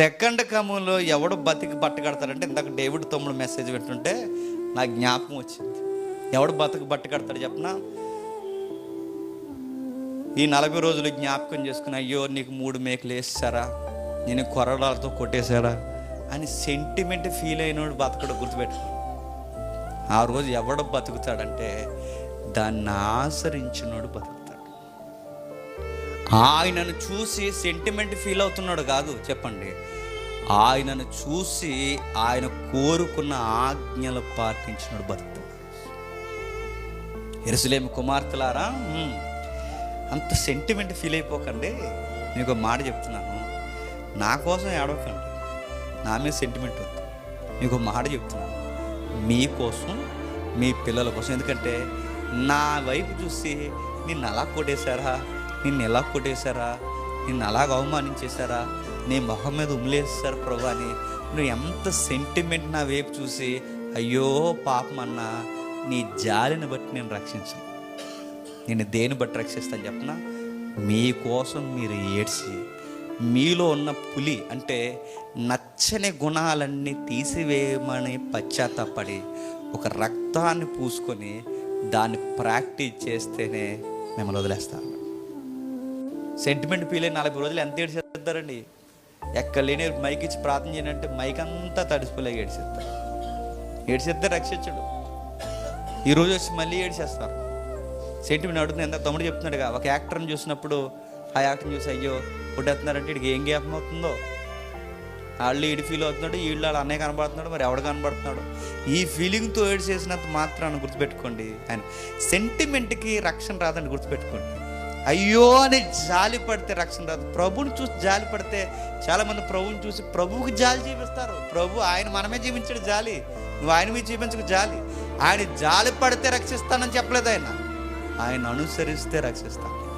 Second క్రమంలో ఎవడు బతికి బట్టకడతాడంటే ఇందాక డేవిడ్ తమ్ముడు మెసేజ్ పెట్టుంటే నాకు జ్ఞాపకం వచ్చింది. ఎవడు బతుకు బట్టకడతాడు చెప్పనా? ఈ నలభై రోజులు జ్ఞాపకం చేసుకుని అయ్యో నీకు మూడు మేకలు వేసారా? నేను కొరడాలతో కొట్టేశారా? అని సెంటిమెంట్ ఫీల్ అయినోడు బతకడు గుర్తుపెట్టు ఆ రోజు ఎవడు బతుకుతాడంటే దాన్ని ఆచరించినోడు బతుకు ఆయనను చూసి సెంటిమెంట్ ఫీల్ అవుతున్నాడు కాదు చెప్పండి. ఆయనను చూసి ఆయన కోరుకున్న ఆజ్ఞలు పాటించినాడు భర్త ఎరుసలేమి కుమార్తెలారా అంత సెంటిమెంట్ ఫీల్ అయిపోకండి. నీకు మాట చెప్తున్నాను. నా కోసం ఏడవకండి. నా మీద సెంటిమెంట్ వద్దు. మీకు మాట చెప్తున్నాను. మీకోసం మీ పిల్లల కోసం. ఎందుకంటే నా వైపు చూసి నిన్ను అలా కొట్టేశారా? నిన్ను ఎలా కొట్టేశారా? నిన్ను అలాగ అవమానించేశారా? నీ మొహం మీద ఉమ్లేసారు ప్రభు అని. నువ్వు ఎంత సెంటిమెంట్ నా వైపు చూసి అయ్యో పాపం అన్నా నీ జాలిని బట్టి నేను రక్షించను. నేను దేని బట్టి రక్షిస్తాను చెప్పనా? మీకోసం మీరు ఏడ్చి మీలో ఉన్న పులి అంటే నచ్చని గుణాలన్నీ తీసివేయమని పశ్చాత్తాపడి ఒక రక్తాన్ని పూసుకొని దాన్ని ప్రాక్టీస్ చేస్తేనే మిమ్మల్ని వదిలేస్తాను. సెంటిమెంట్ ఫీల్ అయిన నలభై రోజులు ఎంత ఏడ్చేస్తారండి? ఎక్కడ లేని మైక్ ఇచ్చి ప్రార్థన చేయనంటే మైక్ అంతా తడిసిపోలేక ఏడ్చేస్తారు. ఏడ్చేస్తే రక్షించడు. ఈరోజు వచ్చి మళ్ళీ ఏడ్చేస్తారు. సెంటిమెంట్ అడుగుతుంది ఎంత తమ్ముడు చెప్తున్నాడుగా. ఒక యాక్టర్ని చూసినప్పుడు ఆ యాక్టర్ని చూసి అయ్యో పుట్టేస్తున్నారంటే వీడికి ఏం జ్ఞాపకం అవుతుందో? వాళ్ళు ఈడు ఫీల్ అవుతున్నాడు వీళ్ళు వాళ్ళ అన్నయ్య కనబడుతున్నాడు మరి ఎవడు కనబడుతున్నాడు? ఈ ఫీలింగ్తో ఏడు చేసినంత మాత్రాన్ని గుర్తుపెట్టుకోండి ఆయన. సెంటిమెంట్కి రక్షణ రాదని గుర్తుపెట్టుకోండి. అయ్యో అని జాలి పడితే రక్షణ రాదు. ప్రభుని చూసి జాలి పడితే చాలామంది ప్రభుని చూసి ప్రభువుకి జాలి జీవిస్తారు ప్రభు ఆయన మనమే జీవించడు జాలి. నువ్వు ఆయన మీద చూపించకు జాలి. ఆయన జాలి పడితే రక్షిస్తానని చెప్పలేదు ఆయన. ఆయన అనుసరిస్తే రక్షిస్తాను.